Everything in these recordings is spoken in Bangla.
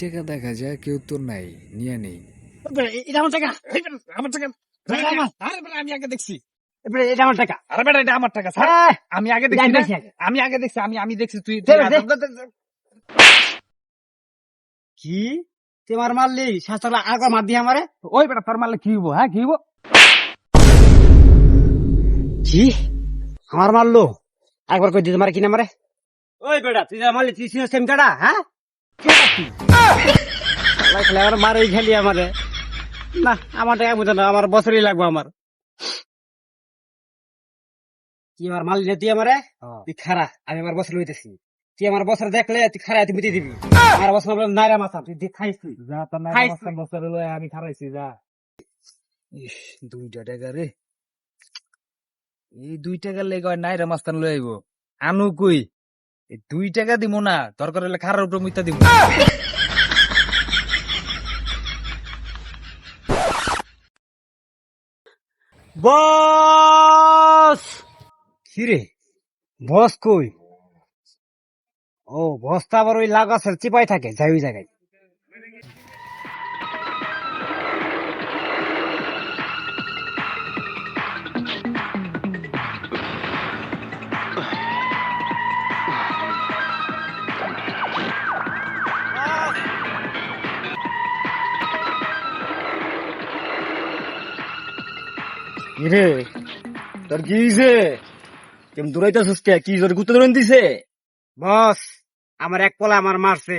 টাকা দেখা যায় কেউ তো নাই নিয়ে নেই। এটা আমার টাকা। আমার টাকা। টাকা আমার। আরে বেটা, আমি আগে দেখছি। এটা আমার টাকা। আরে বেটা এটা আমার টাকা আমি আগে দেখছি আমি আগে। দেখছি আমি আমি দেখছি তুই কি? তুই আমার মারলি? শাস্ত্র আগা মার দিয়ে আমারে? ওই বেটা তোর মারলে কি হব হ্যাঁ কি হব কি? আমার মারলো? একবার কই দিতে মারে কিনা মারে ওই বেটা তুই মারলি তুই কাটা হ্যাঁ? আমার মারে খেলি আমারে। না আমার টাকা বুঝে না আমার বছরই লাগবে আমার। তুই আমার মারলি তুই আমারে? তুই খারা আমি আমার বছর লইতেছি। তুই আমার বছর দেখলে তুই খারা তুই বুঝে দিবি। আমার বছর নাইরা মাথা তুই খাইস তুই যা তোর নাই বছর বছর লয়ে আমি খারাইছি যা। ইস দুইটা টাকা রে। এই দুই লেগে মাস্তান লই আইব। আনু কই? এই দুই টাকা দিব না দরকার হলে খারাপ উপর মিথ্যা দিব বস। কিরে? বস কই? ও বস্তা আবার ওই লাগাছের চিপাই থাকে যাই ওই জায়গায়। কিরে? তোর কি হইছে? কে? কি জোরে গুতে দৌড়ান দিছে? বস আমার এক পোলা আমার মারছে।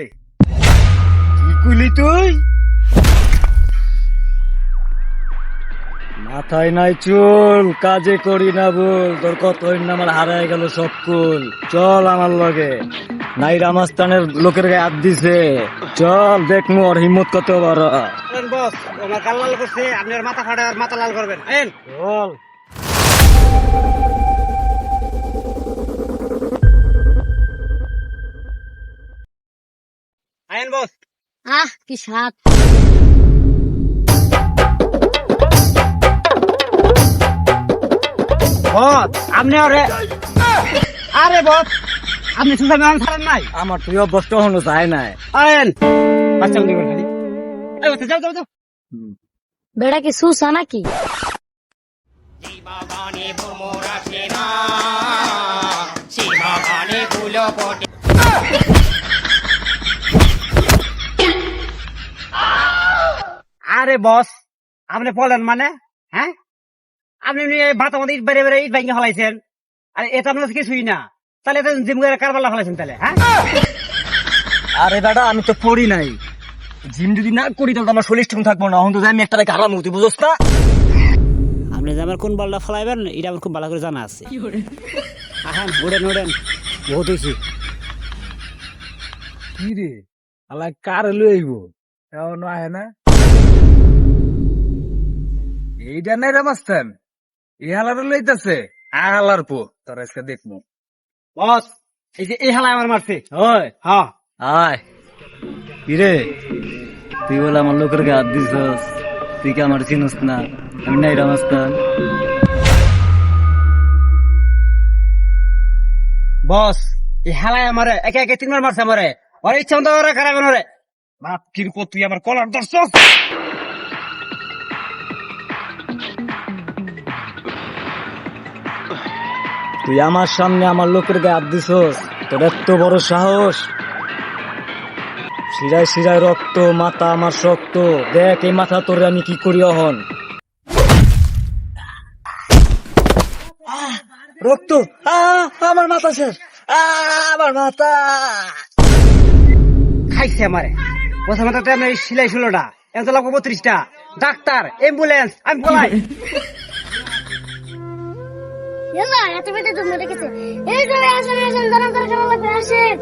কি কইলি তুই? মাথায় নাই চুল কাজে করি না বল তোর কত আমার হারায় গেল সব কুল। চল আমার লগে। নাই রামাস্তানের লোকের গায়ে হাত দিছে। চল দেখ মোর হিম্মত কত বড়। বস আমার কাল লাল করছে আপনি ওর মাথা ফাটে আর মাথা লাল করবেন। আইন। চল আইন বস। আহ কি স্বাদ। বস আপনি ওরে আরে বস আপনি সুন্দর নাম ছাড়েন নাই? আমার তুই অভ্যস্ত হনো চাই নাই। আইন। বাচ্চা খালি যাও যাও যাও। বেড়া কি সুসা নাকি? আরে বস আপনি বলেন মানে হ্যাঁ? আপনি ভাত আমাদের ইট বেড়ে বেড়ে ইট ভেঙে হলাইছেন আরে এটা আপনার কাছে কিছুই না। তাহলে এটা জিম করে কারবালা ফেলাইছেন তাহলে হ্যাঁ? আরে দাদা আমি তো পড়ি নাই। জিম যদি না করি তাহলে আমার শরীর ঠিক থাকব না। এখন তো যাই আমি একটা হারাম তুই বুঝোস না? আপনি যে আমার কোন বলটা ফেলাইবেন এটা আমার খুব ভালো করে জানা আছে। আহান উড়েন উড়েন। বহুত হয়েছি কি রে? আলা কার লই আইব? এমন আহে না? এইটা নাই রে মাস্তান। এই হালার লইতাছে। আহালার পো। তোর আজকে দেখব। বস এই যে এই হালাই আমার মারছে। ওই হ্যাঁ আয়। কিরে? তুই বলে আমার লোকের গায়ে হাত দিছস। তুই কি আমার চিনস না? আমি নাই রামাস্তান। বস এই হালাই আমারে একে একে তিনবার মারছে আমারে। ওর ইচ্ছা মতো ওরা খারাপেন ওরে বাপ কিরকো তুই আমার কলার ধরছস? তুই আমার সামনে আমার লোকের গায়ে হাত দিছস। তোর এত বড় সাহস। শিরায় শিরায় রক্ত মাথা আমার শক্ত। দেখ এই মাথা তোরে আমি কি করি হন রক্ত। আহ, আমার মাথা শেষ। আহ, আমার মাথা। খাইছে আমারে। বসে মাথা টাইম সিলাই ষোলোটা এত লাগবো বত্রিশটা। ডাক্তার অ্যাম্বুলেন্স আমি বলাই। এত বেটে তো মরে গেছে এই যে আসেন আসেন দাঁড়ান কেমন লাগবে আসেন।